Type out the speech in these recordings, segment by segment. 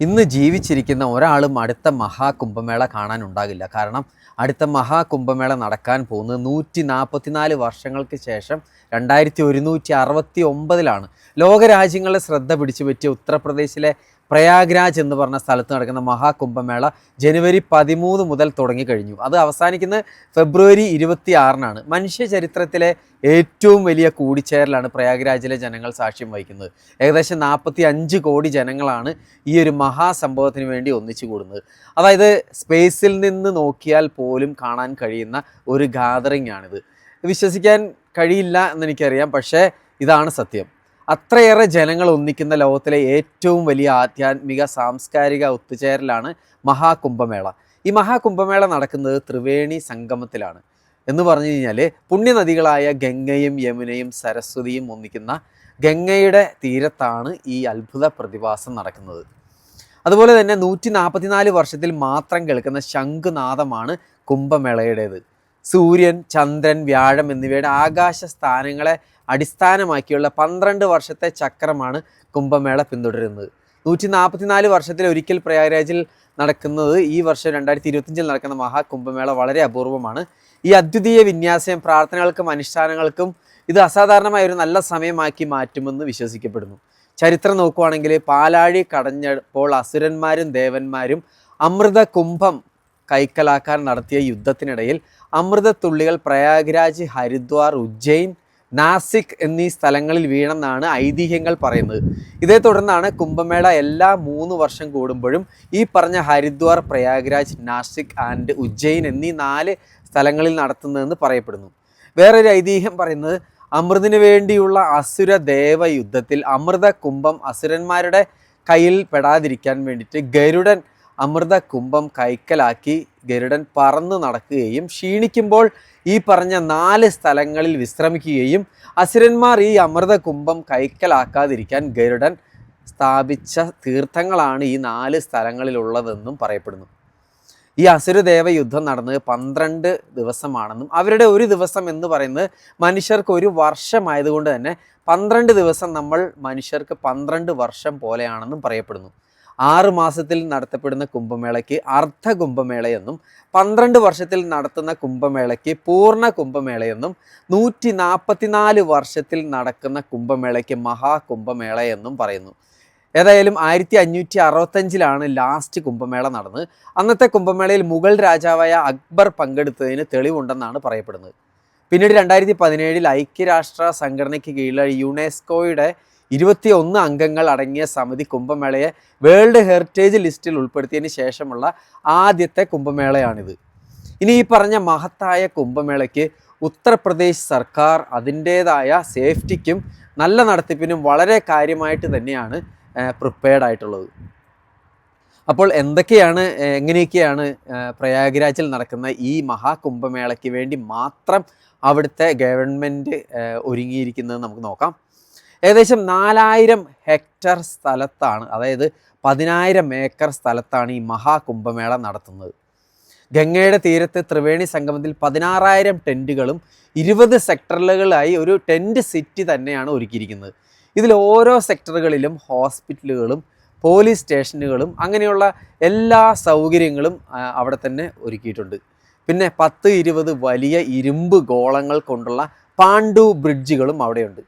ഇന്ന് ജീവിച്ചിരിക്കുന്ന ഒരാളും അടുത്ത മഹാകുംഭമേള കാണാനുണ്ടാകില്ല. കാരണം അടുത്ത മഹാകുംഭമേള നടക്കാൻ പോകുന്നത് നൂറ്റി നാൽപ്പത്തിനാല് വർഷങ്ങൾക്ക് ശേഷം രണ്ടായിരത്തി ഒരുന്നൂറ്റി അറുപത്തി ഒമ്പതിലാണ് ലോകരാജ്യങ്ങളുടെ ശ്രദ്ധ പിടിച്ചു പറ്റിയ ഉത്തർപ്രദേശിലെ പ്രയാഗ്രാജ് എന്ന് പറഞ്ഞ സ്ഥലത്ത് നടക്കുന്ന മഹാകുംഭമേള ജനുവരി പതിമൂന്ന് മുതൽ തുടങ്ങിക്കഴിഞ്ഞു അത് അവസാനിക്കുന്നത് ഫെബ്രുവരി ഇരുപത്തി ആറിനാണ് മനുഷ്യ ചരിത്രത്തിലെ ഏറ്റവും വലിയ കൂടിച്ചേരലാണ് പ്രയാഗ്രാജിലെ ജനങ്ങൾ സാക്ഷ്യം വഹിക്കുന്നത്. ഏകദേശം നാൽപ്പത്തി അഞ്ച് കോടി ജനങ്ങളാണ് ഈ ഒരു മഹാസംഭവത്തിന് വേണ്ടി ഒന്നിച്ചു കൂടുന്നത്. അതായത് സ്പേസിൽ നിന്ന് നോക്കിയാൽ പോലും കാണാൻ കഴിയുന്ന ഒരു ഗാദറിംഗ് ആണിത്. വിശ്വസിക്കാൻ കഴിയില്ല എന്നെനിക്കറിയാം പക്ഷേ ഇതാണ് സത്യം. അത്രയേറെ ജനങ്ങൾ ഒന്നിക്കുന്ന ലോകത്തിലെ ഏറ്റവും വലിയ ആധ്യാത്മിക സാംസ്കാരിക ഒത്തുചേരലാണ് മഹാകുംഭമേള. ഈ മഹാകുംഭമേള നടക്കുന്നത് ത്രിവേണി സംഗമത്തിലാണ്. എന്ന് പറഞ്ഞു കഴിഞ്ഞാൽ പുണ്യനദികളായ ഗംഗയും യമുനയും സരസ്വതിയും ഒന്നിക്കുന്ന ഗംഗയുടെ തീരത്താണ് ഈ അത്ഭുത പ്രതിഭാസം നടക്കുന്നത്. അതുപോലെ തന്നെ നൂറ്റി നാൽപ്പത്തിനാല് വർഷത്തിൽ മാത്രം കേൾക്കുന്ന ശംഖുനാദമാണ് കുംഭമേളയുടേത്. സൂര്യൻ ചന്ദ്രൻ വ്യാഴം എന്നിവയുടെ ആകാശ സ്ഥാനങ്ങളെ അടിസ്ഥാനമാക്കിയുള്ള പന്ത്രണ്ട് വർഷത്തെ ചക്രമാണ് കുംഭമേള പിന്തുടരുന്നത്. നൂറ്റി നാൽപ്പത്തിനാല് വർഷത്തിൽ ഒരിക്കൽ പ്രയാഗ്രാജിൽ നടക്കുന്നത് ഈ വർഷം രണ്ടായിരത്തി ഇരുപത്തിയഞ്ചിൽ നടക്കുന്ന മഹാകുംഭമേള വളരെ അപൂർവമാണ്. ഈ അദ്വിതീയ വിന്യാസം പ്രാർത്ഥനകൾക്കും അനുഷ്ഠാനങ്ങൾക്കും ഇത് അസാധാരണമായ ഒരു നല്ല സമയമാക്കി മാറ്റുമെന്ന് വിശ്വസിക്കപ്പെടുന്നു. ചരിത്രം നോക്കുവാണെങ്കിൽ പാലാഴി കടഞ്ഞപ്പോൾ അസുരന്മാരും ദേവന്മാരും അമൃത കുംഭം കൈക്കലാക്കാൻ നടത്തിയ യുദ്ധത്തിനിടയിൽ അമൃതത്തുള്ളികൾ പ്രയാഗ്രാജ് ഹരിദ്വാർ ഉജ്ജയിൻ നാസിക് എന്നീ സ്ഥലങ്ങളിൽ വീണെന്നാണ് ഐതിഹ്യങ്ങൾ പറയുന്നത്. ഇതേ തുടർന്നാണ് കുംഭമേള എല്ലാ മൂന്ന് വർഷം കൂടുമ്പോഴും ഈ പറഞ്ഞ ഹരിദ്വാർ പ്രയാഗ്രാജ് നാസിക് ആൻഡ് ഉജ്ജയിൻ എന്നീ നാല് സ്ഥലങ്ങളിൽ നടത്തുന്നതെന്ന് പറയപ്പെടുന്നു. വേറൊരു ഐതിഹ്യം പറയുന്നത് അമൃതിനു വേണ്ടിയുള്ള അസുര ദേവ യുദ്ധത്തിൽ അമൃത കുംഭം അസുരന്മാരുടെ കയ്യിൽ പെടാതിരിക്കാൻ വേണ്ടിയിട്ട് ഗരുഡൻ അമൃത കുംഭം കൈക്കലാക്കി ഗരുഡൻ പറന്നു നടക്കുകയും ക്ഷീണിക്കുമ്പോൾ ഈ പറഞ്ഞ നാല് സ്ഥലങ്ങളിൽ വിശ്രമിക്കുകയും അസുരന്മാർ ഈ അമൃത കുംഭം കൈക്കലാക്കാതിരിക്കാൻ ഗരുഡൻ സ്ഥാപിച്ച തീർത്ഥങ്ങളാണ് ഈ നാല് സ്ഥലങ്ങളിലുള്ളതെന്നും പറയപ്പെടുന്നു. ഈ അസുരദേവ യുദ്ധം നടന്നത് പന്ത്രണ്ട് ദിവസമാണെന്നും അവരുടെ ഒരു ദിവസം എന്ന് പറയുന്നത് മനുഷ്യർക്ക് ഒരു വർഷമായതുകൊണ്ട് തന്നെ പന്ത്രണ്ട് ദിവസം നമ്മൾ മനുഷ്യർക്ക് പന്ത്രണ്ട് വർഷം പോലെയാണെന്നും പറയപ്പെടുന്നു. ആറ് മാസത്തിൽ നടത്തപ്പെടുന്ന കുംഭമേളയ്ക്ക് അർദ്ധ കുംഭമേളയെന്നും പന്ത്രണ്ട് വർഷത്തിൽ നടത്തുന്ന കുംഭമേളയ്ക്ക് പൂർണ കുംഭമേളയെന്നും നൂറ്റി നാൽപ്പത്തിനാല് വർഷത്തിൽ നടക്കുന്ന കുംഭമേളയ്ക്ക് മഹാകുംഭമേള എന്നും പറയുന്നു. ഏതായാലും ആയിരത്തി അഞ്ഞൂറ്റി അറുപത്തഞ്ചിലാണ് ലാസ്റ്റ് കുംഭമേള നടന്നത്. അന്നത്തെ കുംഭമേളയിൽ മുഗൾ രാജാവായ അക്ബർ പങ്കെടുത്തതിന് തെളിവുണ്ടെന്നാണ് പറയപ്പെടുന്നത്. പിന്നീട് രണ്ടായിരത്തി പതിനേഴിൽ ഐക്യരാഷ്ട്ര സംഘടനയ്ക്ക് കീഴിലുള്ള യുനെസ്കോയുടെ ഇരുപത്തി ഒന്ന് അംഗങ്ങൾ അടങ്ങിയ സമിതി കുംഭമേളയെ വേൾഡ് ഹെറിറ്റേജ് ലിസ്റ്റിൽ ഉൾപ്പെടുത്തിയതിന് ശേഷമുള്ള ആദ്യത്തെ കുംഭമേളയാണിത്. ഇനി ഈ പറഞ്ഞ മഹത്തായ കുംഭമേളയ്ക്ക് ഉത്തർപ്രദേശ് സർക്കാർ അതിന്റേതായ സേഫ്റ്റിക്കും നല്ല നടത്തിപ്പിനും വളരെ കാര്യമായിട്ട് തന്നെയാണ് പ്രിപ്പയർഡ് ആയിട്ടുള്ളത്. അപ്പോൾ എന്തൊക്കെയാണ് എങ്ങനെയൊക്കെയാണ് പ്രയാഗ്രാജിൽ നടക്കുന്ന ഈ മഹാകുംഭമേളയ്ക്ക് വേണ്ടി മാത്രം അവിടുത്തെ ഗവൺമെന്റ് ഒരുങ്ങിയിരിക്കുന്നത് നമുക്ക് നോക്കാം. ഏകദേശം നാലായിരം ഹെക്ടർ സ്ഥലത്താണ് അതായത് പതിനായിരം ഏക്കർ സ്ഥലത്താണ് ഈ മഹാകുംഭമേള നടത്തുന്നത്. ഗംഗയുടെ തീരത്തെ ത്രിവേണി സംഗമത്തിൽ പതിനാറായിരം ടെന്റുകളും ഇരുപത് സെക്ടറുകളായി ഒരു ടെന്റ് സിറ്റി തന്നെയാണ് ഒരുക്കിയിരിക്കുന്നത്. ഇതിൽ ഓരോ സെക്ടറുകളിലും ഹോസ്പിറ്റലുകളും പോലീസ് സ്റ്റേഷനുകളും അങ്ങനെയുള്ള എല്ലാ സൗകര്യങ്ങളും അവിടെ തന്നെ ഒരുക്കിയിട്ടുണ്ട്. പിന്നെ പത്ത് ഇരുപത് വലിയ ഇരുമ്പ് ഗോളങ്ങൾ കൊണ്ടുള്ള പാണ്ഡു ബ്രിഡ്ജുകളും അവിടെയുണ്ട്.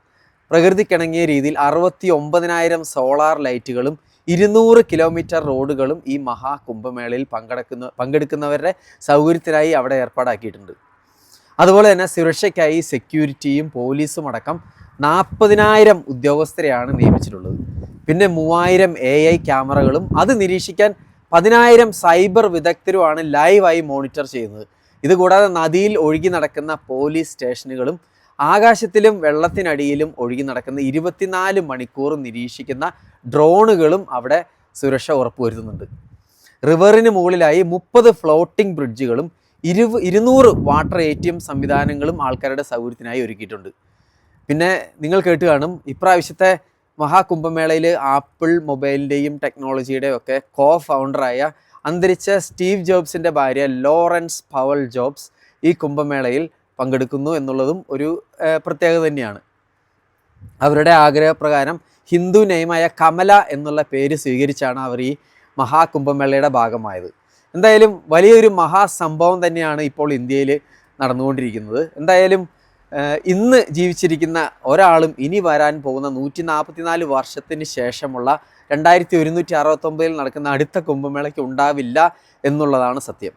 പ്രകൃതിക്കിണങ്ങിയ രീതിയിൽ അറുപത്തി ഒമ്പതിനായിരം സോളാർ ലൈറ്റുകളും ഇരുന്നൂറ് കിലോമീറ്റർ റോഡുകളും ഈ മഹാകുംഭമേളയിൽ പങ്കെടുക്കുന്ന പങ്കെടുക്കുന്നവരുടെ സൗകര്യത്തിനായി അവിടെ ഏർപ്പാടാക്കിയിട്ടുണ്ട്. അതുപോലെ തന്നെ സുരക്ഷയ്ക്കായി സെക്യൂരിറ്റിയും പോലീസും അടക്കം നാൽപ്പതിനായിരം ഉദ്യോഗസ്ഥരെയാണ് നിയമിച്ചിട്ടുള്ളത്. പിന്നെ മൂവായിരം എ ഐ ക്യാമറകളും അത് നിരീക്ഷിക്കാൻ പതിനായിരം സൈബർ വിദഗ്ധരുമാണ് ലൈവായി മോണിറ്റർ ചെയ്യുന്നത്. ഇതുകൂടാതെ നദിയിൽ ഒഴുകി നടക്കുന്ന പോലീസ് സ്റ്റേഷനുകളും ആകാശത്തിലും വെള്ളത്തിനടിയിലും ഒഴുകി നടക്കുന്ന ഇരുപത്തിനാല് മണിക്കൂർ നിരീക്ഷിക്കുന്ന ഡ്രോണുകളും അവിടെ സുരക്ഷ ഉറപ്പുവരുത്തുന്നുണ്ട്. റിവറിന് മുകളിലായി മുപ്പത് ഫ്ലോട്ടിംഗ് ബ്രിഡ്ജുകളും ഇരുപ ഇരുന്നൂറ് വാട്ടർ എ ടി എം സംവിധാനങ്ങളും ആൾക്കാരുടെ സൗകര്യത്തിനായി ഒരുക്കിയിട്ടുണ്ട്. പിന്നെ നിങ്ങൾ കേട്ട് കാണും ഇപ്രാവശ്യത്തെ മഹാകുംഭമേളയിൽ ആപ്പിൾ മൊബൈലിന്റെയും ടെക്നോളജിയുടെയും ഒക്കെ കോ ഫൗണ്ടറായ അന്തരിച്ച സ്റ്റീവ് ജോബ്സിന്റെ ഭാര്യ ലോറൻസ് പവൽ ജോബ്സ് ഈ കുംഭമേളയിൽ പങ്കെടുക്കുന്നു എന്നുള്ളതും ഒരു പ്രത്യേകത തന്നെയാണ്. അവരുടെ ആഗ്രഹപ്രകാരം ഹിന്ദു നെയ്മായ കമല എന്നുള്ള പേര് സ്വീകരിച്ചാണ് അവർ ഈ മഹാകുംഭമേളയുടെ ഭാഗമായത്. എന്തായാലും വലിയൊരു മഹാസംഭവം തന്നെയാണ് ഇപ്പോൾ ഇന്ത്യയിൽ നടന്നുകൊണ്ടിരിക്കുന്നത്. എന്തായാലും ഇന്ന് ജീവിച്ചിരിക്കുന്ന ഒരാളും ഇനി വരാൻ പോകുന്ന നൂറ്റി നാൽപ്പത്തിനാല് വർഷത്തിന് ശേഷമുള്ള രണ്ടായിരത്തി ഒരുന്നൂറ്റി അറുപത്തൊമ്പതിൽ നടക്കുന്ന അടുത്ത കുംഭമേളയ്ക്ക് ഉണ്ടാവില്ല എന്നുള്ളതാണ് സത്യം.